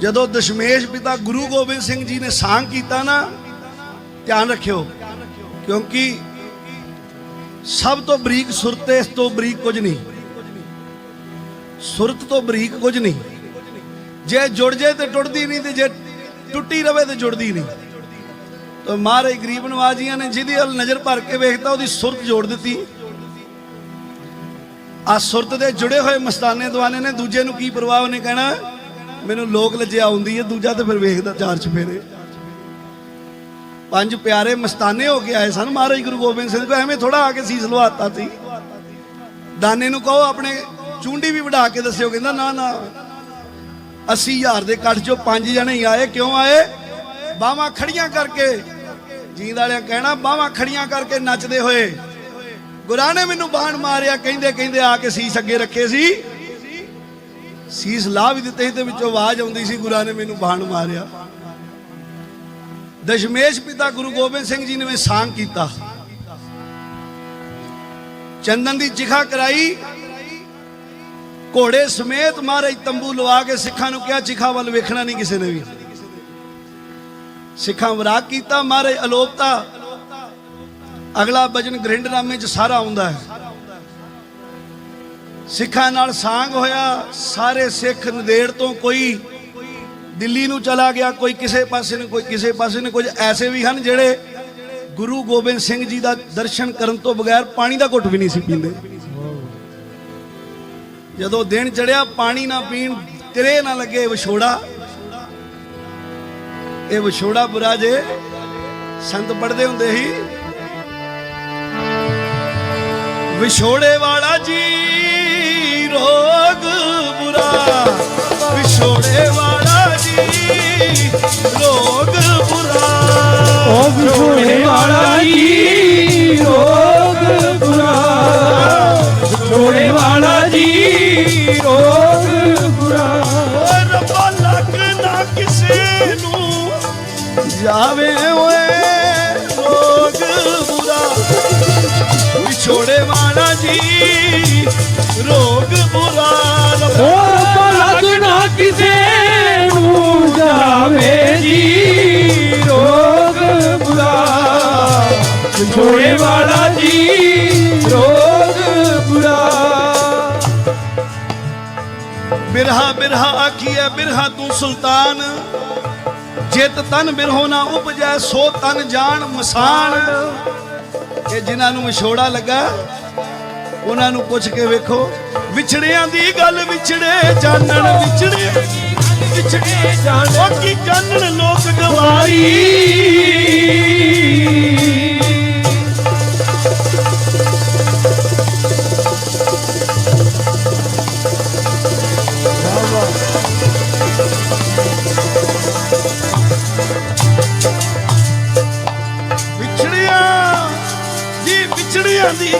ਜਦੋਂ ਦਸ਼ਮੇਸ਼ ਪਿਤਾ ਗੁਰੂ ਗੋਬਿੰਦ ਸਿੰਘ ਜੀ ਨੇ ਸਾਂਗ ਕੀਤਾ ਨਾ, ਧਿਆਨ ਰੱਖਿਓ, ਕਿਉਂਕਿ ਸਭ ਤੋਂ ਬਰੀਕ ਸੁਰਤ ਇਸ ਤੋਂ ਬਰੀਕ ਕੁਝ ਨਹੀਂ। ਸੁਰਤ ਤੋਂ ਬਰੀਕ ਕੁਝ ਨਹੀਂ। ਜੇ ਜੁੜ ਜੇ ਤੇ ਟੁੱਟਦੀ ਨਹੀਂ ਤੇ ਜੇ ਟੁੱਟੀ ਰਵੇ ਤੇ ਜੁੜਦੀ ਨਹੀਂ। ਤਾਂ ਮਹਾਰਾਜ ਗਰੀਬ ਨਵਾਜੀਆਂ ਨੇ ਜਿਹਦੀ ਵੱਲ ਨਜ਼ਰ ਭਰ ਕੇ ਵੇਖਤਾ, ਉਹਦੀ ਸੁਰਤ ਜੋੜ ਦਿੱਤੀ। ਆ ਸੁਰਤ ਦੇ ਜੁੜੇ ਹੋਏ ਮਸਤਾਨੇ ਦਵਾਨੇ ਨੇ, ਦੂਜੇ ਨੂੰ ਕੀ ਪਰਵਾਹ ਉਹਨੇ ਕਹਿਣਾ? ਮੈਨੂੰ ਲੋਕ ਲੱਜਿਆ ਆਉਂਦੀ ਹੈ, ਦੂਜਾ ਤੇ ਫਿਰ ਵੇਖਦਾ ਚਾਰ ਚਫੇਰੇ। ਪੰਜ ਪਿਆਰੇ ਮਸਤਾਨੇ ਹੋ ਕੇ ਆਏ ਸਨ ਮਹਾਰਾਜ ਗੁਰੂ ਗੋਬਿੰਦ ਸਿੰਘ ਕੋ ਐਵੇਂ ਥੋੜਾ ਆ ਕੇ ਸੀਸ ਲਵਾਤਾ ਸੀ। ਦਾਨੇ ਨੂੰ ਕਹੋ, ਆਪਣੇ ਚੁੰਡੀ ਵੀ ਵਢਾ ਕੇ ਦੱਸਿਓ, ਕਹਿੰਦਾ ਨਾ ਨਾ। 80000 ਦੇ ਕੱਠ ਚੋਂ ਪੰਜ ਜਣੇ ਹੀ ਆਏ, ਕਿਉਂ ਆਏ? ਬਾਹਾਂ ਖੜੀਆਂ ਕਰਕੇ। ਜੀਂਦ ਵਾਲਿਆਂ ਕਹਿਣਾ, ਬਾਹਾਂ ਖੜੀਆਂ ਕਰਕੇ ਨੱਚਦੇ ਹੋਏ। ਗੁਰਾਂ ਨੇ ਮੈਨੂੰ ਬਾਣ ਮਾਰਿਆ ਕਹਿੰਦੇ ਕਹਿੰਦੇ ਆ ਕੇ ਸੀਸ ਅੱਗੇ ਰੱਖੇ ਸੀ। ਸੀਸ ਲਾ ਵੀ ਦਿੱਤੇ ਸੀ ਤੇ ਵਿੱਚੋਂ ਆਵਾਜ਼ ਆਉਂਦੀ ਸੀ, ਗੁਰਾਂ ਨੇ ਮੈਨੂੰ ਬਾਣ ਮਾਰਿਆ। ਦਸ਼ਮੇਸ਼ ਪਿਤਾ ਗੁਰੂ ਗੋਬਿੰਦ ਸਿੰਘ ਜੀ ਨੇ ਵੀ ਸਾਂਗ ਕੀਤਾ। ਚੰਦਨ ਦੀ ਚਿਖਾ ਕਰਾਈ। ਘੋੜੇ ਸਮੇਤ ਮਹਾਰਾਜ ਤੰਬੂ ਲਵਾ ਕੇ ਸਿੱਖਾਂ ਨੂੰ ਕਿਹਾ, ਚਿਖਾ ਵੱਲ ਵੇਖਣਾ ਨਹੀਂ ਕਿਸੇ ਨੇ ਵੀ। ਸਿੱਖਾਂ ਵਿਰਾਗ ਕੀਤਾ, ਮਹਾਰਾਜ ਅਲੋਪਤਾ। ਅਗਲਾ ਭਜਨ ਗ੍ਰਿੰਡਰਾਮੇ ਚ ਸਾਰਾ ਆਉਂਦਾ ਹੈ। ਸਿੱਖਾਂ ਨਾਲ ਸਾਂਗ ਹੋਇਆ, ਸਾਰੇ ਸਿੱਖ ਨਦੇੜ ਤੋਂ ਕੋਈ ਦਿੱਲੀ ਨੂੰ ਚਲਾ ਗਿਆ, ਕੋਈ ਕਿਸੇ ਪਾਸੇ ਨੂੰ, ਕੋਈ ਕਿਸੇ ਪਾਸੇ ਨੂੰ, ਕੁਝ ਐਸੇ ਵੀ ਹਨ ਜਿਹੜੇ ਗੁਰੂ ਗੋਬਿੰਦ ਸਿੰਘ ਜੀ ਦਾ ਦਰਸ਼ਨ ਕਰਨ ਤੋਂ ਬਗੈਰ ਪਾਣੀ ਦਾ ਘੁੱਟ ਵੀ ਨਹੀਂ ਸੀ ਪੀਂਦੇ। ਜਦੋਂ ਦਿਨ ਚੜਿਆ, ਪਾਣੀ ਨਾ ਪੀਣ, ਤੇਰੇ ਨਾ ਲੱਗੇ ਵਿਛੋੜਾ। ਇਹ ਵਿਛੋੜਾ ਬੁਰਾ ਜੇ ਸੰਤ ਪੜਦੇ ਹੁੰਦੇ ਸੀ। ਵਿਛੋੜੇ ਵਾਲਾ ਜੀ ਰੋਗ ਬੁਰਾ ਵਿਛੋੜੇ ਵਾਲਾ ਜੀ ਰੋਗ ਬੁਰਾ। ਓ ਵਿਛੋੜੇ ਵਾਲਾ ਜੀ ਰੋਗ ਬੁਰਾ। ਵਿਛੋੜੇ ਵਾਲਾ ਜੀ ਰੋਗ ਬੁਰਾ। ਰੱਬਾ ਲੱਗ ਨਾ ਕਿਸੇ ਨੂੰ ਜਾਵੇ ਓਏ ਰੋਗ ਬੁਰਾ। ਵਿਛੋੜੇ ਵਾਲਾ ਜੀ ਰੋਗ ਬੁਰਾ ਓ ਰੱਬਾ ਲੱਗ ਨਾ ਕਿਸੇ ਨੂੰ ਜਾਵੇ ਜੀ? ਰੋਗ ਬੁਰਾ ਵਿਛੋੜੇ ਵਾਲਾ ਜੀ ਰੋਗ ਬੁਰਾ ਬਿਰਹਾ ਬਿਰਹਾ ਆਖੀਐ ਬਿਰਹਾ ਤੂੰ ਸੁਲਤਾਨ। ਜਿਤ ਤਨ ਬਿਰਹੋ ਨਾ ਉਪਜੈ ਸੋ ਤਨ ਜਾਣ ਮਸਾਨ। ਇਹ ਜਿਨ੍ਹਾਂ ਨੂੰ ਵਿਛੋੜਾ ਲੱਗਾ ਉਹਨਾਂ ਨੂੰ ਪੁੱਛ ਕੇ ਵੇਖੋ, ਵਿਛੜਿਆਂ ਦੀ ਗੱਲ ਵਿਛੜੇ ਜਾਣਨ ਵਿਛੜੇ ਵਿਛੜੇ ਜਾਣ। ਉਹ ਕੀ ਜਾਣਨ ਲੋਕ ਗਵਾਰੀ?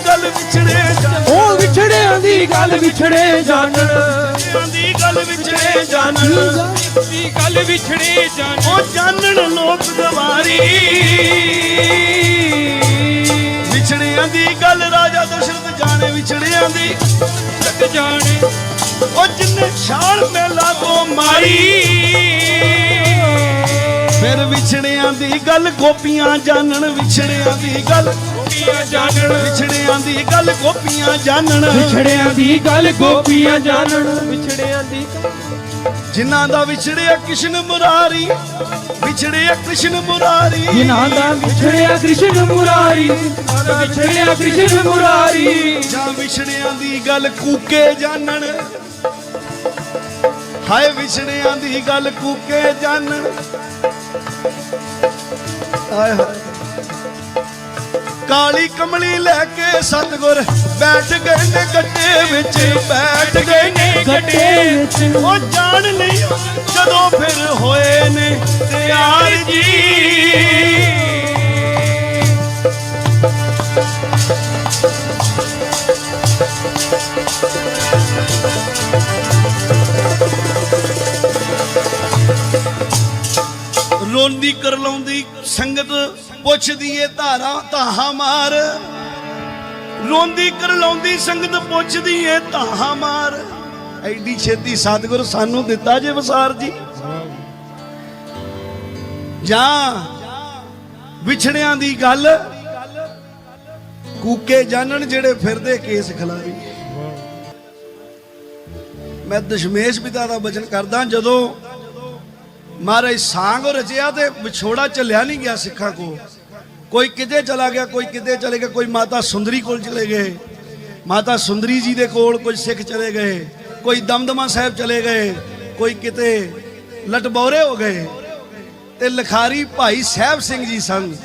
ਗੱਲ ਵਿਛੜੇ ਜਾਣਨ ਓ ਵਿਛੜਿਆਂ ਦੀ ਗੱਲ ਵਿਛੜੇ ਜਾਣਨ ਦੀ ਗੱਲ ਵਿਛੜੇ ਜਾਣਨ ਦੀ ਗੱਲ ਵਿਛੜੇ ਜਾਣਨ ਉਹ ਜਾਣਨ ਲੋਕ ਗਵਾਰੀ। ਵਿਛੜਿਆਂ ਦੀ ਗੱਲ ਰਾਜਾ ਦਸ਼ਰਥ ਜਾਣੇ ਵਿਛੜਿਆਂ ਦੀ ਤੱਕ ਜਾਣੇ। ਉਹ ਜਿੰਨੇ ਛਾਲ ਮੇਲਾ ਤੋਂ ਮਾਰੀ। ਫਿਰ ਵਿਛੜਿਆਂ ਦੀ ਗੱਲ ਗੋਪੀਆਂ ਜਾਣਨ ਵਿਛੜਿਆਂ ਦੀ ਗੱਲ। ਗੋਪੀਆਂ ਜਾਣਨ ਵਿਛੜਿਆਂ ਦੀ ਗੱਲ ਗੋਪੀਆਂ ਜਾਣਨ। ਵਿਛੜਿਆਂ ਦੀ ਗੱਲ ਗੋਪੀਆਂ ਜਾਣਨ। ਵਿਛੜਿਆਂ ਦੀ ਜਿਨ੍ਹਾਂ ਦਾ ਵਿਛੜਿਆ ਕ੍ਰਿਸ਼ਨ ਮੁਰਾਰੀ ਵਿਛੜਿਆ ਕ੍ਰਿਸ਼ਨ ਮੁਰਾਰੀ। ਜਿਨ੍ਹਾਂ ਦਾ ਵਿਛੜਿਆ ਕ੍ਰਿਸ਼ਨ ਮੁਰਾਰੀ ਵਿਛੜਿਆ ਕ੍ਰਿਸ਼ਨ ਮੁਰਾਰੀ। ਜਾਂ ਵਿਛੜਿਆਂ ਦੀ ਗੱਲ ਕੂਕੇ ਜਾਣਨ। ਹਾਏ ਵਿਛੜਿਆਂ ਦੀ ਗੱਲ ਕੂਕੇ ਜਾਣਨ। ਹਾਏ। ਕਾਲੀ ਕਮਲੀ ਲੈ ਕੇ ਸਤਗੁਰ ਬੈਠ ਗਏ ਨੇ ਗੱਡੇ ਵਿੱਚ, ਬੈਠ ਗਏ ਨੇ ਗੱਡੇ ਵਿੱਚ। ਉਹ ਜਾਣ ਲਈ ਜਦੋਂ ਫਿਰ ਹੋਏ ਨੇ ਤਿਆਰ ਜੀ। ਰੋਂਦੀ ਕਰ ਸੰਗਤ ਪੁੱਛਦੀ ਏ ਧਾਰਾ ਧਾਹਾ ਮਾਰ। ਰੋਂਦੀ ਕਰ ਸੰਗਤ ਪੁੱਛਦੀ ਏ ਧਾਹਾ ਮਾਰ। ਐਡੀ ਛੇਤੀ ਸਤਿਗੁਰ ਸਾਨੂੰ ਦਿੱਤਾ ਜੇ ਵਸਾਰ ਜੀ। ਜਾਂ ਵਿਛੜਿਆਂ ਦੀ ਗੱਲ, ਕੂਕੇ ਜਾਣਨ ਜਿਹੜੇ ਫਿਰਦੇ ਕੇਸ ਖਿਲਾਰੀ। ਮੈਂ ਦਸ਼ਮੇਸ਼ ਪਿਤਾ ਦਾ ਬਚਨ ਕਰਦਾ, ਜਦੋਂ ਮਹਾਰਾਜ, ਸਾਂਗ ਰਚਿਆ ਤੇ ਵਿਛੋੜਾ ਚੱਲਿਆ ਨਹੀਂ ਗਿਆ ਸਿੱਖਾਂ ਕੋ ਕੋਈ ਕਿਤੇ ਚਲਾ ਗਿਆ, ਕੋਈ ਕਿਤੇ ਚਲੇ ਗਿਆ, ਕੋਈ ਮਾਤਾ ਸੁੰਦਰੀ ਕੋਲ ਚਲੇ ਗਏ। ਮਾਤਾ ਸੁੰਦਰੀ ਜੀ ਦੇ ਕੋਲ ਕੁਝ ਸਿੱਖ ਚਲੇ ਗਏ, ਕੋਈ ਦਮਦਮਾ ਸਾਹਿਬ ਚਲੇ ਗਏ, ਕੋਈ ਕਿਤੇ ਲਟਬੌਰੇ ਹੋ ਗਏ। ਤੇ ਲਖਾਰੀ ਭਾਈ ਸਾਹਿਬ ਸਿੰਘ ਜੀ ਸਨ।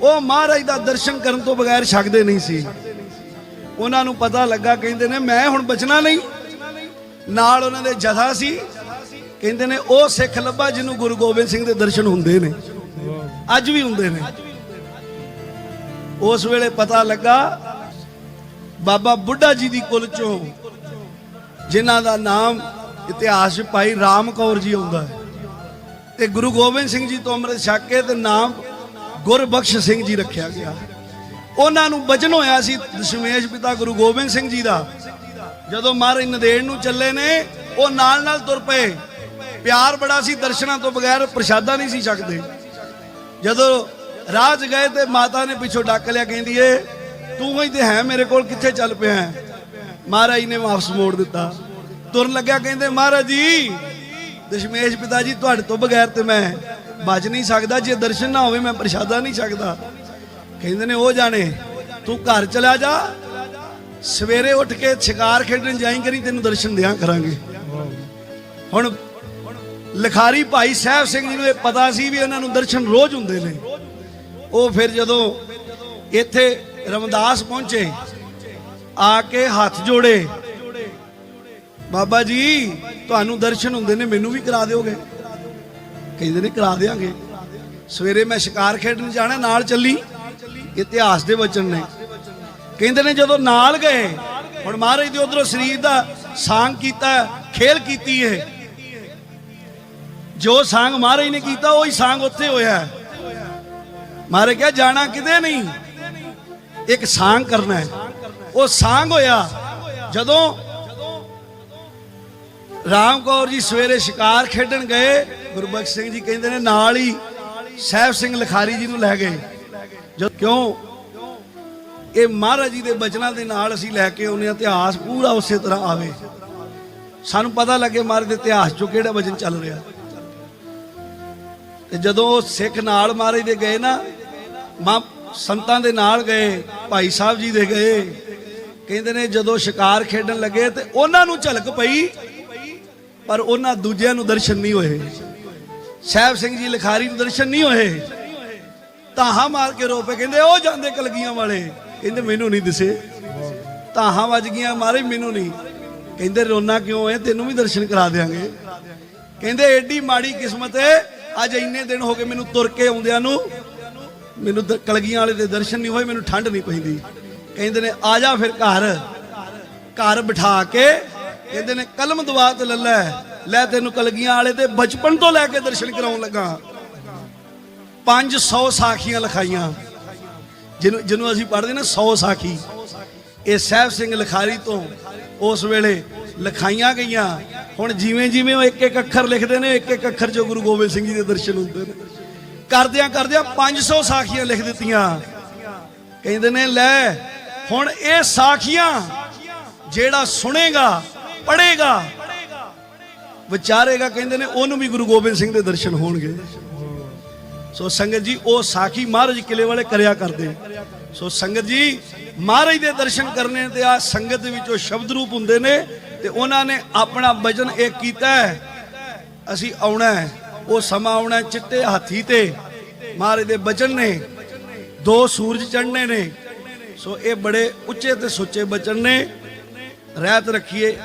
ਉਹ ਮਹਾਰਾਜ ਦਾ ਦਰਸ਼ਨ ਕਰਨ ਤੋਂ ਬਗੈਰ ਛਕਦੇ ਨਹੀਂ ਸੀ। ਉਹਨਾਂ ਨੂੰ ਪਤਾ ਲੱਗਾ, ਕਹਿੰਦੇ ਨੇ, ਮੈਂ ਹੁਣ ਬਚਣਾ ਨਹੀਂ। ਨਾਲ ਉਹਨਾਂ ਦੇ ਜਥਾ ਸੀ। ਕਹਿੰਦੇ ਨੇ, ਉਹ ਸਿੱਖ ਲੱਭਾ ਜਿਹਨੂੰ ਗੁਰੂ ਗੋਬਿੰਦ ਸਿੰਘ ਦੇ ਦਰਸ਼ਨ ਹੁੰਦੇ ਨੇ। ਅੱਜ ਵੀ ਹੁੰਦੇ ਨੇ। ਉਸ ਵੇਲੇ ਪਤਾ ਲੱਗਾ, ਬਾਬਾ ਬੁੱਢਾ ਜੀ ਦੀ ਕੁਲ ਚੋਂ ਜਿਨ੍ਹਾਂ ਦਾ ਨਾਮ ਇਤਿਹਾਸ ਭਾਈ ਰਾਮ ਕੌਰ ਜੀ ਆਉਂਦਾ ਹੈ, ਤੇ ਗੁਰੂ ਗੋਬਿੰਦ ਸਿੰਘ ਜੀ ਤੋਂ ਅੰਮ੍ਰਿਤ ਛਕ ਕੇ ਤੇ ਨਾਮ ਗੁਰਬਖਸ਼ ਸਿੰਘ ਜੀ ਰੱਖਿਆ ਗਿਆ। ਉਹਨਾਂ ਨੂੰ ਬਚਨ ਹੋਇਆ ਸੀ ਦਸ਼ਮੇਸ਼ ਪਿਤਾ ਗੁਰੂ ਗੋਬਿੰਦ ਸਿੰਘ ਜੀ ਦਾ। ਜਦੋਂ ਮਹਾਰਾਜ ਨਦੇੜ ਨੂੰ ਚੱਲੇ ਨੇ, ਉਹ ਨਾਲ ਨਾਲ ਤੁਰ ਪਏ। ਪਿਆਰ ਬੜਾ ਸੀ, ਦਰਸ਼ਨਾਂ ਤੋਂ ਬਗੈਰ ਪ੍ਰਸ਼ਾਦਾ ਨਹੀਂ ਸੀ ਛਕਦੇ। ਜਦੋਂ ਰਾਹ 'ਚ ਗਏ ਤੇ ਮਾਤਾ ਨੇ ਪਿੱਛੋਂ ਡੱਕ ਲਿਆ, ਕਹਿੰਦੀ ਏ, ਤੂੰ ਹੀ ਤੇ ਹੈ ਮੇਰੇ ਕੋਲ, ਕਿੱਥੇ ਚੱਲ ਪਿਆ ਹੈ? ਮਹਾਰਾਜ ਨੇ ਵਾਪਸ ਮੋੜ ਦਿੱਤਾ। ਤੁਰਨ ਲੱਗਿਆ, ਕਹਿੰਦੇ, ਮਹਾਰਾਜ ਜੀ, ਦਸ਼ਮੇਸ਼ ਪਿਤਾ ਜੀ ਤੁਹਾਡੇ ਤੋਂ ਬਗੈਰ ਤੇ ਮੈਂ ਬਚ ਨਹੀਂ ਸਕਦਾ, ਜੇ ਦਰਸ਼ਨ ਨਾ ਹੋਵੇ, ਮੈਂ ਪ੍ਰਸ਼ਾਦਾ ਨਹੀਂ ਛਕਦਾ। ਕਹਿੰਦੇ ਨੇ, ਉਹ ਜਾਣੇ, ਤੂੰ ਘਰ ਚਲਾ ਜਾ। ਸਵੇਰੇ ਉੱਠ ਕੇ ਸ਼ਿਕਾਰ ਖੇਡਣ ਜਾਈ ਕਰੀ, ਤੈਨੂੰ ਦਰਸ਼ਨ ਦਿਆਂ ਕਰਾਂਗੇ। ਹੁਣ ਲਿਖਾਰੀ ਭਾਈ ਸਾਹਿਬ ਸਿੰਘ ਜੀ ਨੂੰ ਇਹ ਪਤਾ ਸੀ ਵੀ ਇਹਨਾਂ ਨੂੰ ਦਰਸ਼ਨ ਰੋਜ਼ ਹੁੰਦੇ ਨੇ। ਉਹ ਫਿਰ ਜਦੋਂ ਇੱਥੇ ਰਮਦਾਸ ਪਹੁੰਚੇ, ਆ ਕੇ ਹੱਥ ਜੋੜੇ, ਬਾਬਾ ਜੀ, ਤੁਹਾਨੂੰ ਦਰਸ਼ਨ ਹੁੰਦੇ ਨੇ, ਮੈਨੂੰ ਵੀ ਕਰਾ ਦਿਓਗੇ? ਕਹਿੰਦੇ ਨੇ ਕਰਾ ਦੇਾਂਗੇ ਸਵੇਰੇ ਮੈਂ ਸ਼ਿਕਾਰ ਖੇਡਣ ਜਾਣਾ, ਨਾਲ ਚੱਲੀ। ਇਤਿਹਾਸ ਦੇ ਵਚਨ ਨੇ। ਕਹਿੰਦੇ ਨੇ ਜਦੋਂ ਨਾਲ ਗਏ, ਹੁਣ ਮਹਾਰਾਜ ਦੇ ਉਧਰੋਂ ਸਰੀਰ ਦਾ ਸਾਂਗ ਕੀਤਾ, ਖੇਲ ਕੀਤੀ ਹੈ ਜੋ ਸਾਂਗ ਮਹਾਰਾਜ ਨੇ ਕੀਤਾ, ਉਹੀ ਸਾਂਗ ਉੱਥੇ ਹੋਇਆ ਮਹਾਰਾਜ ਕਿਹਾ, ਜਾਣਾ ਕਿਤੇ ਨਹੀਂ। ਇੱਕ ਸਾਂਗ ਕਰਨਾ ਹੈ। ਉਹ ਸਾਂਗ ਹੋਇਆ, ਜਦੋਂ ਰਾਮ ਕੌਰ ਜੀ ਸਵੇਰੇ ਸ਼ਿਕਾਰ ਖੇਡਣ ਗਏ, ਗੁਰਬਖਸ਼ ਸਿੰਘ ਜੀ ਕਹਿੰਦੇ ਨੇ, ਨਾਲ ਹੀ ਸਾਹਿਬ ਸਿੰਘ ਲਖਾਰੀ ਜੀ ਨੂੰ ਲੈ ਗਏ। ਜਦ ਕਿਉਂ? ਇਹ ਮਹਾਰਾਜ ਜੀ ਦੇ ਬਚਨਾਂ ਦੇ ਨਾਲ ਅਸੀਂ ਲੈ ਕੇ ਆਉਂਦੇ ਇਤਿਹਾਸ ਪੂਰਾ ਉਸੇ ਤਰ੍ਹਾਂ ਆਵੇ। ਸਾਨੂੰ ਪਤਾ ਲੱਗੇ ਮਹਾਰਾਜ ਦੇ ਇਤਿਹਾਸ ਚੋਂ ਕਿਹੜਾ ਵਚਨ ਚੱਲ ਰਿਹਾ। ਤੇ ਜਦੋਂ ਉਹ ਸਿੱਖ ਨਾਲ ਮਾਰੇ ਦੇ ਗਏ ਨਾ, ਮਾਂ ਸੰਤਾਂ ਦੇ ਨਾਲ ਗਏ, ਭਾਈ ਸਾਹਿਬ ਜੀ ਦੇ ਗਏ, ਕਹਿੰਦੇ ਨੇ ਜਦੋਂ ਸ਼ਿਕਾਰ ਖੇਡਣ ਲੱਗੇ ਤੇ ਉਹਨਾਂ ਨੂੰ ਝਲਕ ਪਈ, ਪਰ ਉਹਨਾਂ ਦੂਜਿਆਂ ਨੂੰ ਦਰਸ਼ਨ ਨਹੀਂ ਹੋਏ। ਸਾਹਿਬ ਸਿੰਘ ਜੀ ਲਿਖਾਰੀ ਨੂੰ ਦਰਸ਼ਨ ਨਹੀਂ ਹੋਏ। ਤਾਹਾਂ ਮਾਰ ਕੇ ਰੋ ਪਏ, ਕਹਿੰਦੇ, ਉਹ ਜਾਂਦੇ ਕਲਗੀਆਂ ਵਾਲੇ। ਕਹਿੰਦੇ, ਮੈਨੂੰ ਨਹੀਂ ਦਿਸੇ। ਤਾਹਾਂ ਵੱਜ ਗਈਆਂ, ਮਾਰੇ, ਮੈਨੂੰ ਨਹੀਂ। ਕਹਿੰਦੇ ਰੋਣਾ ਕਿਉਂ ਹੈ? ਤੈਨੂੰ ਵੀ ਦਰਸ਼ਨ ਕਰਾ ਦੇਾਂਗੇ ਕਹਿੰਦੇ, ਐਡੀ ਮਾੜੀ ਕਿਸਮਤ ਹੈ ਅੱਜ ਇੰਨੇ ਦਿਨ ਹੋ ਗਏ ਮੈਨੂੰ ਤੁਰ ਕੇ ਆਉਂਦਿਆਂ ਨੂੰ, ਮੈਨੂੰ ਦ- ਕਲਗੀਆਂ ਵਾਲੇ ਦੇ ਦਰਸ਼ਨ ਨਹੀਂ ਹੋਏ, ਮੈਨੂੰ ਠੰਡ ਨਹੀਂ ਪੈਂਦੀ ਕਹਿੰਦੇ ਨੇ, ਆ ਜਾ ਫਿਰ ਘਰ ਘਰ ਬਿਠਾ ਕੇ, ਕਹਿੰਦੇ ਨੇ, ਕਲਮ ਦਵਾ ਤੇ ਲੱਲਾ ਲੈ ਤੈਨੂੰ ਕਲਗੀਆਂ ਵਾਲੇ ਤੇ ਬਚਪਨ ਤੋਂ ਲੈ ਕੇ ਦਰਸ਼ਨ ਕਰਾਉਣ ਲੱਗਾ। 500 ਸਾਖੀਆਂ ਲਿਖਾਈਆਂ। ਜਿਹਨੂੰ ਜਿਹਨੂੰ ਅਸੀਂ ਪੜ੍ਹਦੇ ਨਾ 100 ਸਾਖੀ। ਇਹ ਸਾਹਿਬ ਸਿੰਘ ਲਿਖਾਰੀ ਤੋਂ ਉਸ ਵੇਲੇ ਲਿਖਾਈਆਂ ਗਈਆਂ। ਹੁਣ ਜਿਵੇਂ ਜਿਵੇਂ ਉਹ ਇੱਕ ਇੱਕ ਅੱਖਰ ਲਿਖਦੇ ਨੇ, ਇੱਕ ਇੱਕ ਅੱਖਰ ਚ ਗੁਰੂ ਗੋਬਿੰਦ ਸਿੰਘ ਜੀ ਦੇ ਦਰਸ਼ਨ ਹੁੰਦੇ ਨੇ। ਕਰਦਿਆਂ ਕਰਦਿਆਂ 500 ਸਾਖੀਆਂ ਲਿਖ ਦਿੱਤੀਆਂ। ਕਹਿੰਦੇ ਨੇ, ਲੈ, ਹੁਣ ਇਹ ਸਾਖੀਆਂ ਜਿਹੜਾ ਸੁਣੇਗਾ, ਪੜ੍ਹੇਗਾ, ਵਿਚਾਰੇਗਾ, ਕਹਿੰਦੇ ਨੇ, ਉਹਨੂੰ ਵੀ ਗੁਰੂ ਗੋਬਿੰਦ ਸਿੰਘ ਦੇ ਦਰਸ਼ਨ ਹੋਣਗੇ। ਸੋ ਸੰਗਤ ਜੀ, ਉਹ ਸਾਖੀ ਮਹਾਰਾਜ ਕਿਲੇ ਵਾਲੇ ਕਰਿਆ ਕਰਦੇ। ਸੋ ਸੰਗਤ ਜੀ, ਮਹਾਰਾਜ ਦੇ ਦਰਸ਼ਨ ਕਰਨੇ ਤੇ ਆ ਸੰਗਤ ਦੇ ਵਿੱਚੋਂ ਸ਼ਬਦ ਰੂਪ ਹੁੰਦੇ ਨੇ। ਤੇ ਉਹਨਾਂ ਨੇ ਆਪਣਾ ਵਚਨ ਇਹ ਕੀਤਾ ਹੈ, ਅਸੀਂ ਆਉਣਾ ਹੈ। ਉਹ ਸਮਾਂ ਆਉਣਾ ਚਿੱਟੇ ਹਾਥੀ ਤੇ। ਮਹਾਰਾਜ ਦੇ ਬਚਨ ਨੇ। ਦੋ ਸੂਰਜ ਚੜ੍ਹਨੇ ਨੇ। ਸੋ ਇਹ ਬੜੇ ਉੱਚੇ ਤੇ ਸੁੱਚੇ ਬਚਨ ਨੇ। ਰਹਿਤ ਰੱਖੀਏ।